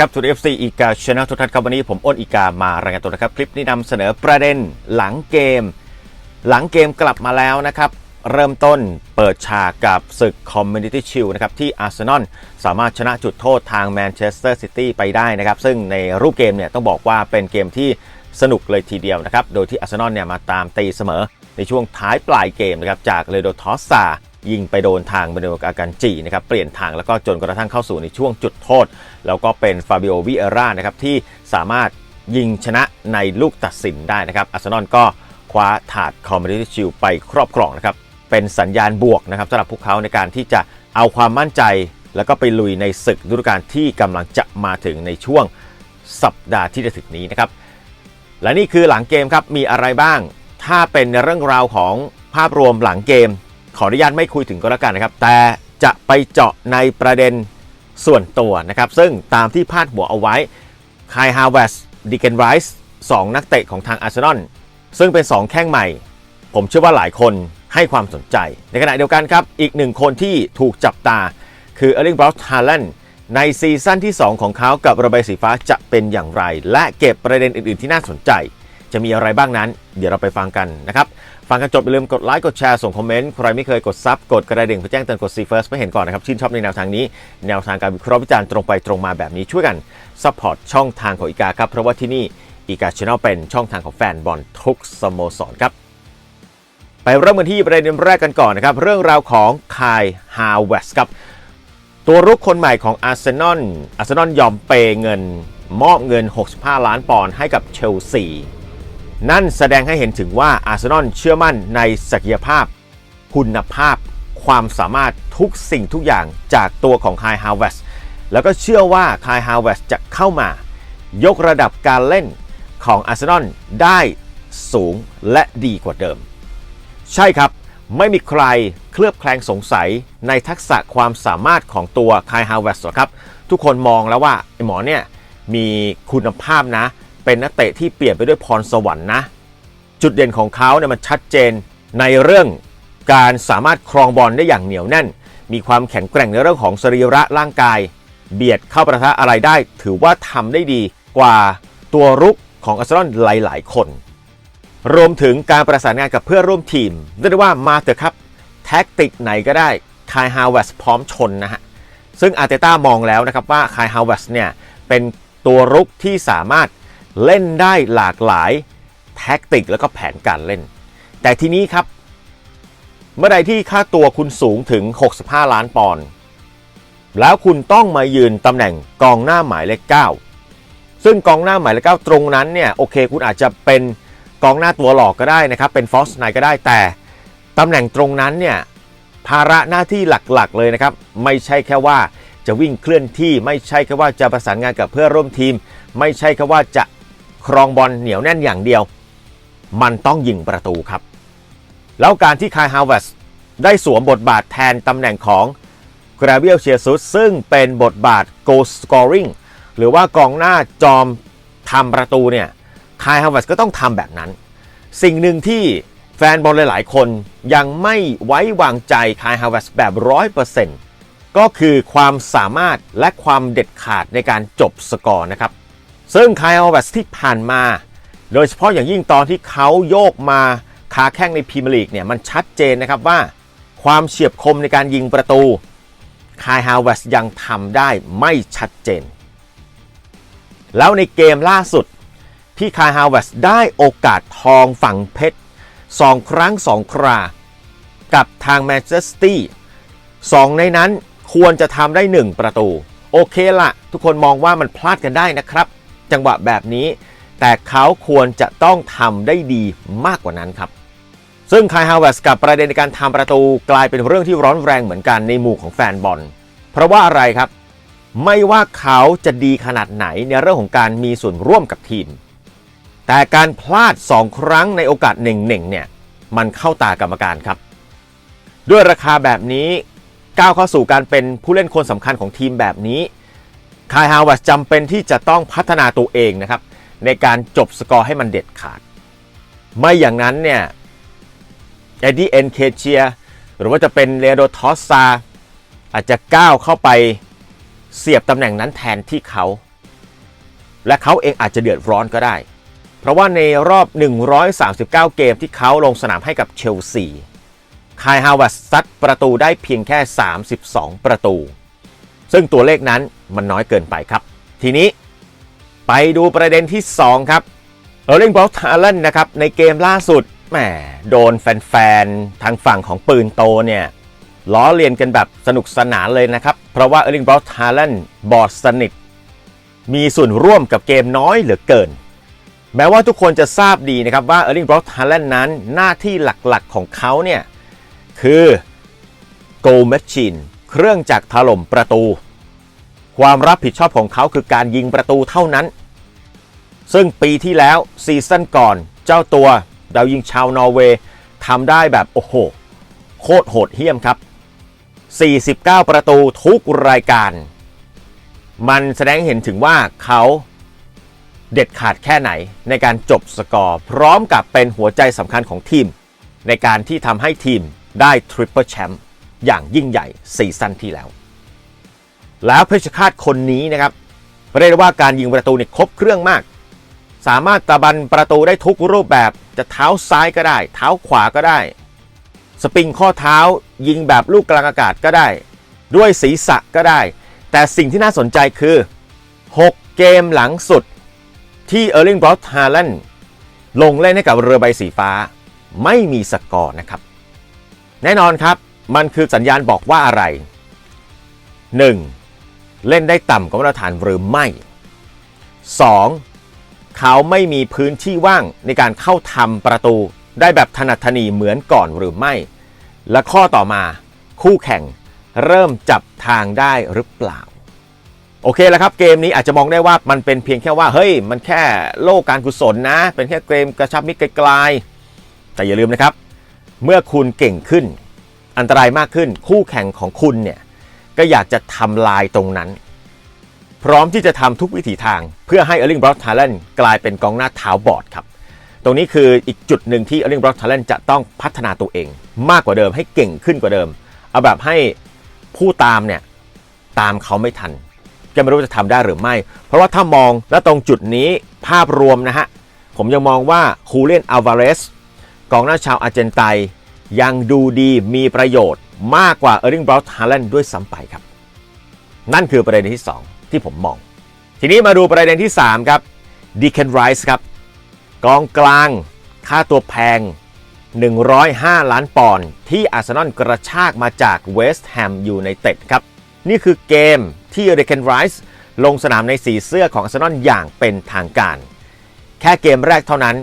ครับทุกเอฟซีอีกาชนะทุกท่านครับวันนี้ผมอ้นอีกามารายงานตัวนะครับ คลิปนี้นำเสนอประเด็นหลังเกม หลังเกมกลับมาแล้วนะครับ เริ่มต้นเปิดฉากกับศึกคอมมูนิตี้ชิลนะครับ ที่อาร์เซนอลสามารถชนะจุดโทษทางแมนเชสเตอร์ซิตี้ไปได้นะครับ ซึ่งในรูปเกมเนี่ยต้องบอกว่าเป็นเกมที่สนุกเลยทีเดียวนะครับ โดยที่อาร์เซนอลเนี่ยมาตามตีเสมอในช่วงท้ายปลายเกมนะครับจากเลโดทอสซายิงไปโดนทางเบเนโอากันจีนะครับเปลี่ยนทางแล้วก็จนกระทั่งเข้าสู่ในช่วงจุดโทษ แล้วก็เป็นฟาบิโอวิเอร่านะครับที่สามารถยิงชนะในลูกตัดสินได้นะครับอาร์เซนอลก็คว้าถาดคอมมิ n ตี้ชิลไปครอบครองนะครับเป็นสัญญาณบวกนะครับสำหรับพวกเขาในการที่จะเอาความมั่นใจ แล้วก็ไปลุยในศึกฤดูกาลที่กำลังจะมาถึงในช่วงสัปดาห์ที่จะถึงนี้นะครับและนี่คือหลังเกมครับมีอะไรบ้าง ถ้าเป็นเรื่องราวของภาพรวมหลังเกม ขออนุญาตไม่คุยถึงก็แล้วกันนะครับ แต่จะไปเจาะในประเด็น ส่วนตัวนะครับ ซึ่งตามที่พาดหัวเอาไว้คายฮาวเวสดิเกนไรส์สองนักเตะของทางอาร์เซนอลซึ่งเป็น 2 แข้งใหม่ ผมเชื่อว่าหลายคนให้ความสนใจ ในขณะเดียวกันครับ อีกหนึ่งคนที่ถูกจับตา คือเออร์ลิงบรอสฮาแลนในซีซั่นที่ 2 ของเขากับระบายสีฟ้าจะเป็นอย่างไร และเก็บประเด็นอื่น ๆ ที่น่าสนใจ จะมีอะไรบ้างนั้น เดี๋ยวเราไปฟังกันนะครับ ฟังกันจบอย่าลืมกดไลค์กดแชร์ส่งคอมเมนต์ใครไม่เคยกดซับกดกระดิ่งเพื่อแจ้งเตือนกดซีเฟิร์สไม่เห็นก่อนนะครับชื่นชอบในแนวทางนี้ แนวทางการวิเคราะห์วิจารณ์ตรงไปตรงมาแบบนี้ช่วยกันซัพพอร์ตช่องทางของอีกาครับเพราะว่าที่นี่อีกาชแนลเป็นช่องทางของแฟนบอลทุกสโมสรครับไปเริ่มกันที่ประเด็นแรกกันก่อนนะครับ เรื่องราวของคายฮาวเวสครับตัวรุกคนใหม่ของอาร์เซนอลอาร์เซนอลยอมเปย์เงิน มอบเงิน 65 ล้านปอนด์ให้กับเชลซี นั่นแสดงให้เห็นถึงว่าอาร์เซนอลเชื่อมั่นในศักยภาพ คุณภาพ ความสามารถทุกสิ่งทุกอย่างจากตัวของคายฮาวเวสแล้วก็เชื่อว่าคายฮาวเวสจะเข้ามายกระดับการเล่นของอาร์เซนอลได้สูงและดีกว่าเดิม ใช่ครับ ไม่มีใครเคลือบแคลงสงสัยในทักษะความสามารถของตัวคายฮาวเวสหรอกครับ ทุกคนมองแล้วว่าไอหมอเนี่ยมีคุณภาพนะ เป็นนักเตะที่เปลี่ยนไปด้วยพรสวรรค์นะ จุดเด่นของเขาเนี่ยมันชัดเจนในเรื่องการสามารถครองบอลได้อย่างเหนียวแน่น มีความแข็งแกร่งในเรื่องของสรีระร่างกาย เบียดเข้าประทะอะไรได้ ถือว่าทำได้ดีกว่าตัวรุกของอาร์เซนอลหลาย ๆ คน รวมถึงการประสานงานกับเพื่อนร่วมทีมเรียกได้ว่ามาเถอะครับ แท็กติกไหนก็ได้คายฮาวเวสพร้อมชนนะฮะซึ่งอาร์เตต้ามองแล้วนะครับว่าคายฮาวเวสเนี่ยเป็นตัวรุกที่สามารถ เล่นได้หลากหลายแท็กติกแล้วก็แผนการเล่น แต่ทีนี้ครับ เมื่อใดที่ค่าตัวคุณสูงถึง 65 ล้านปอนด์แล้วคุณต้องมายืนตำแหน่งกองหน้าหมายเลข 9 ซึ่งกองหน้าหมายเลข 9 ตรงนั้นเนี่ยโอเค คุณอาจจะเป็นกองหน้าตัวหลอกก็ได้นะครับเป็นฟอสไนก็ได้แต่ตำแหน่งตรงนั้นเนี่ยภาระหน้าที่หลักๆเลยนะครับ ไม่ใช่แค่ว่าจะวิ่งเคลื่อนที่ไม่ใช่แค่ว่าจะประสานงานกับเพื่อร่วมทีม ไม่ใช่แค่ว่าจะ ครองบอลเหนียวแน่นอย่างเดียว มันต้องยิงประตูครับ แล้วการที่คายฮาวเวสได้สวมบทบาทแทนตำแหน่งของกราเบียลเชียซุสซึ่งเป็นบทบาท goal scoring หรือว่ากองหน้าจอมทำประตูเนี่ยคายฮาวเวสก็ต้องทำแบบนั้น สิ่งหนึ่งที่แฟนบอลหลาย ๆ คนยังไม่ไว้วางใจคายฮาวเวสแบบร้อยเปอร์เซ็นต์ก็คือความสามารถและความเด็ดขาดในการจบสกอร์นะครับ ซึ่งคายฮาวเวสที่ผ่านมา โดยเฉพาะอย่างยิ่งตอนที่เขาโยกมาขาแข้งในพรีเมียร์ลีกเนี่ยมันชัดเจนนะครับว่าความเฉียบคมในการยิงประตูคายฮาวเวสยังทำได้ไม่ชัดเจน แล้วในเกมล่าสุดที่คายฮาวเวสได้โอกาสทองฝั่งเพชรสองครั้งสองครา กับทางแมนเชสเตอร์สองในนั้นควรจะทำได้ 1 ประตู โอเคละทุกคนมองว่ามันพลาดกันได้นะครับ จังหวะแบบนี้ แต่เขาควรจะต้องทำได้ดีมากกว่านั้นครับ ซึ่งคายฮาวเวสกับประเด็นในการทำประตูกลายเป็นเรื่องที่ร้อนแรงเหมือนกันในหมู่ของแฟนบอล เพราะว่าอะไรครับ ไม่ว่าเขาจะดีขนาดไหนในเรื่องของการมีส่วนร่วมกับทีม แต่การพลาด 2 ครั้งในโอกาสหนึ่งๆเนี่ยมันเข้าตากรรมการครับ ด้วยราคาแบบนี้ก้าวเข้าสู่การเป็นผู้เล่นคนสำคัญของทีมแบบนี้ คายฮาวเวสจำเป็นที่จะต้องพัฒนาตัวเองนะครับ ในการจบสกอร์ให้มันเด็ดขาด ไม่อย่างนั้นเนี่ยเอ็ดดี้เอ็นเคเชียหรือว่าจะเป็นเลโดทอสซาอาจจะก้าวเข้าไปเสียบตำแหน่งนั้นแทนที่เขา และเขาเองอาจจะเดือดร้อนก็ได้ เพราะว่าในรอบ 139 เกมที่เขาลงสนามให้กับเชลซีคายฮาวเวร์ดซัดประตูได้เพียงแค่ 32 ประตู ซึ่งตัวเลขนั้นมันน้อยเกินไปครับ ทีนี้ไปดูประเด็นที่ 2 ครับเออร์ลิงบรอทาร์เลนนะครับในเกมล่าสุดแหมโดนแฟนๆ ทางฝั่งของปืนโตเนี่ยล้อเลียนกันแบบสนุกสนานเลยนะครับ เพราะว่าเออร์ลิงบรอทาร์เลนบอดสนิท มีส่วนร่วมกับเกมน้อยเหลือเกิน แม้ว่าทุกคนจะทราบดีนะครับว่าเออร์ลิงบรอทาร์เลนนั้นหน้าที่หลักๆของเขาเนี่ยคือ Go Machine เครื่องจักรถล่มประตู ความรับผิดชอบของเขาคือการยิงประตูเท่านั้น ซึ่งปีที่แล้วซีซั่นก่อนเจ้าตัวดาวยิงชาวนอร์เวย์ทำได้แบบโอ้โห โคตรโหดเหี้ยมครับ 49 ประตูทุกรายการ มันแสดงเห็นถึงว่าเขาเด็ดขาดแค่ไหนในการจบสกอร์พร้อมกับเป็นหัวใจสำคัญของทีม ในการที่ทำให้ทีมได้ทริปเปิลแชมป์ อย่างยิ่งใหญ่ซีซั่นที่แล้ว แล้วเพชรฆาตคนนี้นะครับเรียกว่าการยิงประตูเนี่ยครบเครื่องมาก สามารถตะบันประตูได้ทุกรูปแบบจะเท้าซ้ายก็ได้ เท้าขวาก็ได้ สปริงข้อเท้ายิงแบบลูกกลางอากาศก็ได้ ด้วยศีรษะก็ได้ แต่สิ่งที่น่าสนใจคือ 6 เกมหลังสุดที่เออร์ลิงบรอ t ฮาแลนลงเล่นให้กับเรือใบสีฟ้า ไม่มีสกอร์นะครับ แน่นอนครับ มันคือสัญญาณบอกว่าอะไร 1. เล่นได้ต่ำกว่ามาตรฐานหรือไม่ 2. เขาไม่มีพื้นที่ว่างในการเข้าทำประตูได้แบบถนัดถนีเหมือนก่อนหรือไม่ และข้อต่อมา คู่แข่งเริ่มจับทางได้หรือเปล่า โอเคแล้วครับเกมนี้อาจจะมองได้ว่ามันเป็นเพียงแค่ว่าเฮ้ย มันแค่โลกการกุศลนะ เป็นแค่เกมกระชับมิตรไกลๆแต่อย่าลืมนะครับ เมื่อคุณเก่งขึ้น อันตรายมากขึ้น คู่แข่งของคุณเนี่ยก็อยากจะทำลายตรงนั้น พร้อมที่จะทำทุกวิถีทาง เพื่อให้เออร์ลิงบรอ t ทาเลนกลายเป็นกองหน้าเท้าบอดครับ ตรงนี้คืออีกจุดหนึ่งที่เออร์ลิงบรอ t ทาเลนจะต้องพัฒนาตัวเอง มากกว่าเดิมให้เก่งขึ้นกว่าเดิม เอาแบบให้ผู้ตามเนี่ยตามเขาไม่ทันจะไม่รู้จะทำได้หรือไม่ เพราะว่าถ้ามองและตรงจุดนี้ภาพรวมนะฮะผมยังมองว่าคูเลนอัลวาเรสกองหน้าชาวอาร์เจนไตน์ ยังดูดีมีประโยชน์มากกว่าเออร์ลิงบรอ t ฮาแลนด์ด้วยซ้ำไปครับ นั่นคือประเด็นที่ 2 ที่ผมมอง ทีนี้มาดูประเด็นที่ 3 ครับดีเคนไรส์ครับ กองกลางค่าตัวแพง 105 ล้านปอนด์ที่อาร์เซนอลกระชากมาจากเวสต์แฮมยูไนเต็ดครับ นี่คือเกมที่เดเคนไรส์ลงสนามในสีเสื้อของอาร์เซนอลอย่างเป็นทางการ แค่เกมแรกเท่านั้น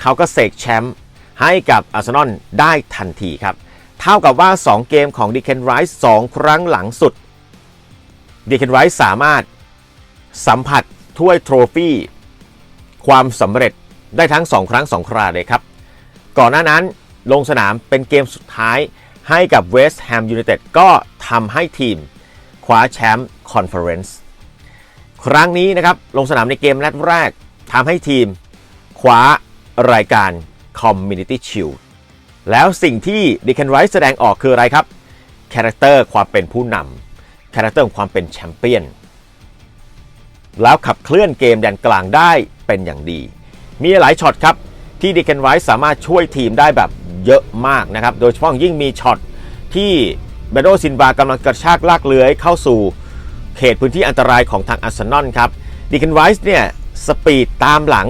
เขาก็เสกแชมป์ ให้กับอาร์เซนอลได้ทันทีครับ เท่ากับว่า 2 เกมของดีเคนไรส์2ครั้งหลังสุดดีเคนไรส์สามารถสัมผัสถ้วยโทรฟี่ความสำเร็จได้ทั้ง 2 ครั้ง 2 คราเลยครับ ก่อนหน้านั้นลงสนามเป็นเกมสุดท้ายให้กับเวสต์แฮมยูไนเต็ดก็ทำให้ทีมคว้าแชมป์คอนเฟอเรนซ์ครั้งนี้นะครับ ลงสนามในเกมนัดแรกทำให้ทีมคว้ารายการ Community Shield แล้วสิ่งที่ดิเคนไรส์แสดงออกคืออะไรครับคาแรคเตอร์ความเป็นผู้นำคาแรคเตอร์ของความเป็นแชมเปี้ยนแล้วขับเคลื่อนเกมแดนกลางได้เป็นอย่างดี มีหลายช็อตครับ ที่ดิเคนไรส์สามารถช่วยทีมได้แบบเยอะมากนะครับ โดยเฉพาะยิ่งมีช็อตที่เบโดซินบากำลังกระชากลากเลื้อยเข้าสู่เขตพื้นที่อันตรายของทางอาร์เซนอลครับดิเคนไรส์เนี่ยสปีดตามหลัง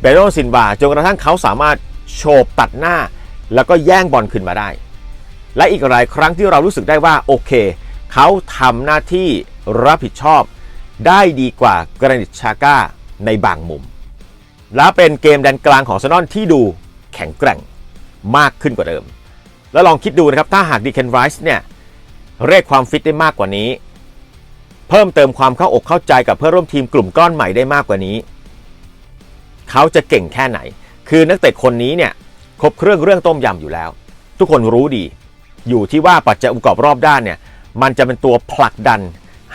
เบโดซินบาจนกระทั่งเขาสามารถ โฉบตัดหน้า แล้วก็แย่งบอลขึ้นมาได้ และอีกหลายครั้งที่เรารู้สึกได้ว่าโอเค เขาทำหน้าที่รับผิดชอบได้ดีกว่ากรานิตชาก้าในบางมุม แล้วเป็นเกมแดนกลางของซนอลที่ดูแข็งแกร่งมากขึ้นกว่าเดิม แล้วลองคิดดูนะครับ ถ้าหากดีเคนไรส์เนี่ยเรียกความฟิตได้มากกว่านี้ เพิ่มเติมความเข้าอกเข้าใจกับเพื่อนร่วมทีมกลุ่มก้อนใหม่ได้มากกว่านี้ เขาจะเก่งแค่ไหน คือนักเตะคนนี้เนี่ยครบเครื่องเรื่องต้มยำอยู่แล้ว ทุกคนรู้ดี อยู่ที่ว่าปัจจัยองค์ประกอบรอบด้านเนี่ยมันจะเป็นตัวผลักดัน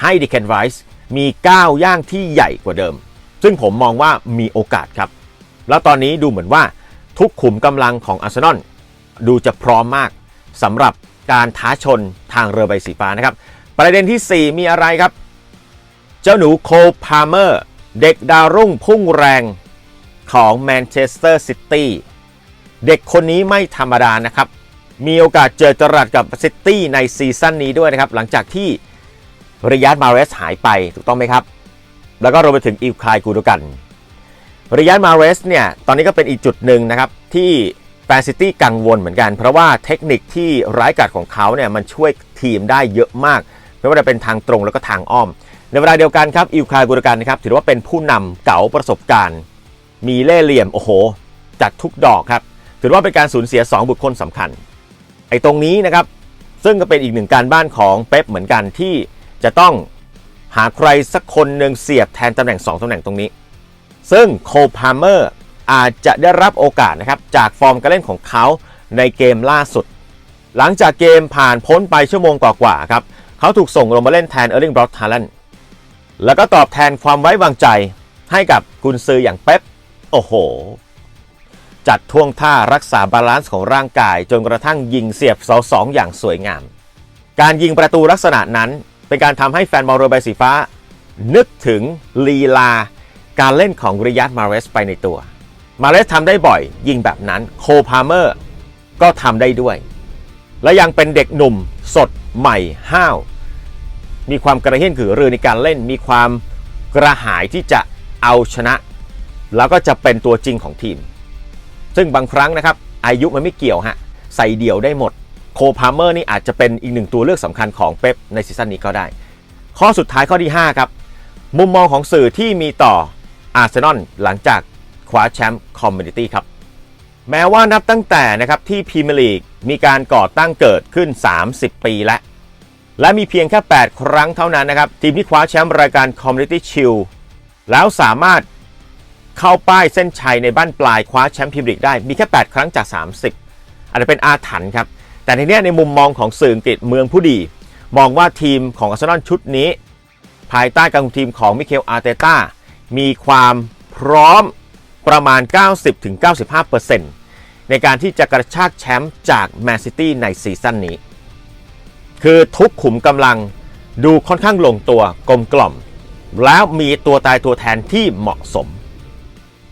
ให้ดีเคนไรส์มีก้าวย่างที่ใหญ่กว่าเดิม ซึ่งผมมองว่ามีโอกาสครับ แล้วตอนนี้ดูเหมือนว่าทุกขุมกำลังของอาร์เซนอลดูจะพร้อมมากสำหรับการท้าชนทางเรือใบสีฟ้านะครับ ประเด็นที่ 4 มีอะไรครับ เจ้าหนูโคลพาเมอร์ เด็กดาวรุ่งพุ่งแรง ของแมนเชสเตอร์ซิตี้เด็กคนนี้ไม่ธรรมดานะครับ มีโอกาสเจอจรัสกับซิตี้ในซีซั่นนี้ด้วยนะครับ หลังจากที่ริยัตมาเรสหายไปถูกต้องไหมครับ แล้วก็รวมไปถึงอิลคายกูดกันริยัตมาเรสเนี่ยตอนนี้ก็เป็นอีกจุดหนึ่งนะครับ ที่แฟนซิตี้กังวลเหมือนกัน เพราะว่าเทคนิคที่ร้ายกาจของเขาเนี่ยมันช่วยทีมได้เยอะมากไม่ว่าจะเป็นทางตรงแล้วก็ทางอ้อม ในเวลาเดียวกันครับอิลคายกูโดกันนะครับถือว่าเป็นผู้นำเก๋าประสบการณ์ มีเล่เหลี่ยมโอ้โหจัดทุกดอกครับ ถือว่าเป็นการสูญเสีย 2 บุคคลสำคัญ ไอ้ตรงนี้นะครับ ซึ่งก็เป็นอีกหนึ่งการบ้านของเป๊ปเหมือนกันที่จะต้องหาใครสักคนหนึ่งเสียบแทนตำแหน่ง 2ตำแหน่งตรงนี้ ซึ่งโคพาเมอร์อาจจะได้รับโอกาสนะครับจากฟอร์มการเล่นของเขาในเกมล่าสุด หลังจากเกมผ่านพ้นไปชั่วโมงกว่าๆครับเขาถูกส่งลงมาเล่นแทนเออร์ลิงบรอ t ทา l ลนแล้วก็ตอบแทนความไว้วางใจให้กับกุนซืออย่างเป๊ป โอ้โห จัดท่วงท่ารักษาบาลานซ์ของร่างกายจนกระทั่งยิงเสียบเสาสองอย่างสวยงาม การยิงประตูลักษณะนั้น เป็นการทำให้แฟนบอลเรือใบสีฟ้า นึกถึงลีลา การเล่นของริยัตมาเรสไปในตัว มาเรสทำได้บ่อย ยิงแบบนั้นโคพาเมอร์ ก็ทำได้ด้วย และยังเป็นเด็กหนุ่มสดใหม่ห้าวมีความกระเฮี้ยนขือรือในการเล่นมีความกระหายที่จะเอาชนะ แล้วก็จะเป็นตัวจริงของทีม ซึ่งบางครั้งนะครับ อายุมันไม่เกี่ยวฮะ ใส่เดี่ยวได้หมด โคพาเมอร์นี่อาจจะเป็นอีกหนึ่งตัวเลือกสำคัญของเป๊ปในซีซั่นนี้ก็ได้ ข้อสุดท้ายข้อที่ 5 ครับ มุมมองของสื่อที่มีต่ออาร์เซนอลหลังจากคว้าแชมป์คอมมูนิตี้ครับ แม้ว่านับตั้งแต่นะครับที่พรีเมียร์ลีกมีการก่อตั้งเกิดขึ้น 30 ปีแล้วและมีเพียงแค่ 8 ครั้งเท่านั้นนะครับ ทีมที่คว้าแชมป์รายการ Community Shield แล้วสามารถ เข้าป้ายเส้นชัยในบ้านปลายคว้าแชมป์พรีเมียร์ลีกได้มีแค่ 8 ครั้งจาก 30 อาจจะเป็นอาถรรพ์ครับ แต่ในนี้ในมุมมองของสื่ออังกฤษเมืองผู้ดี มองว่าทีมของอาร์เซนอลชุดนี้ ภายใต้การคุมทีมของมิเคลอาร์เตต้ามีความพร้อมประมาณ 90-95%ในการที่จะกระชากแชมป์จากแมนซิตี้ในซีซั่นนี้ คือทุกขุมกำลังดูค่อนข้างลงตัวกลมกล่อม แล้วมีตัวตายตัวแทนที่เหมาะสม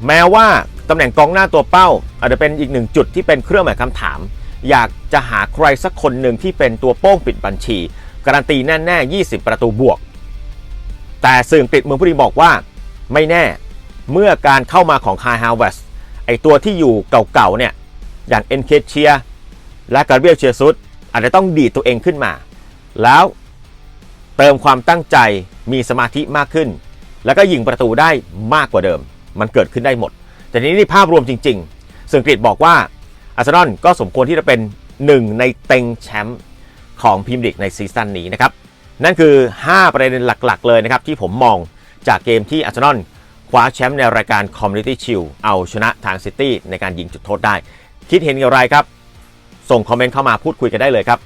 แม้ว่าตำแหน่งกองหน้าตัวเป้า อาจจะเป็นอีกหนึ่งจุดที่เป็นเครื่องหมายคำถาม อยากจะหาใครสักคนหนึ่งที่เป็นตัวโป้งปิดบัญชี การันตีแน่ๆ 20 ประตูบวก แต่สื่ออังกฤษเมืองผู้ดีบอกว่า ไม่แน่เมื่อการเข้ามาของคายฮาวเวสไอตัวที่อยู่เก่าๆเนี่ยอย่างเอ็นเคเชียและการเบียลเชียซุดอาจจะต้องดีดตัวเองขึ้นมา แล้วเติมความตั้งใจมีสมาธิมากขึ้น แล้วก็ยิงประตูได้มากกว่าเดิม มันเกิดขึ้นได้หมด แต่ทีนี้ในภาพรวมจริงๆสื่ออังกฤษบอกว่าอาร์เซนอลก็สมควรที่จะเป็นหนึ่งในเต็งแชมป์ของพรีเมียร์ลีกในซีซั่นนี้นะครับ นั่นคือ 5 ประเด็นหลักๆ เลยนะครับ ที่ผมมองจากเกมที่อาร์เซนอลคว้าแชมป์ในรายการ Community Shield เอาชนะทางซิตี้ในการยิงจุดโทษได้ คิดเห็นอย่างไรครับ ส่งคอมเมนต์เข้ามาพูดคุยกันได้เลยครับ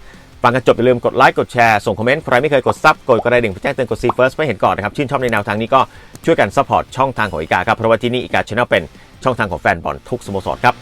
ฟังกันจบอย่าลืมกดไลค์กดแชร์ส่งคอมเมนต์ใครไม่เคยกดซับกดกระดิ่งเพื่อแจ้งเตือนกดซีเฟิร์สไม่อเห็นก่อนนะครับ ชื่นชอบในแนวทางนี้ก็ ช่วยกันซัพพอร์ตช่องทางของอีกาครับเพราะว่าที่นี่อีกาชแนลเป็นช่องทางของแฟนบอลทุกสโมสรครับ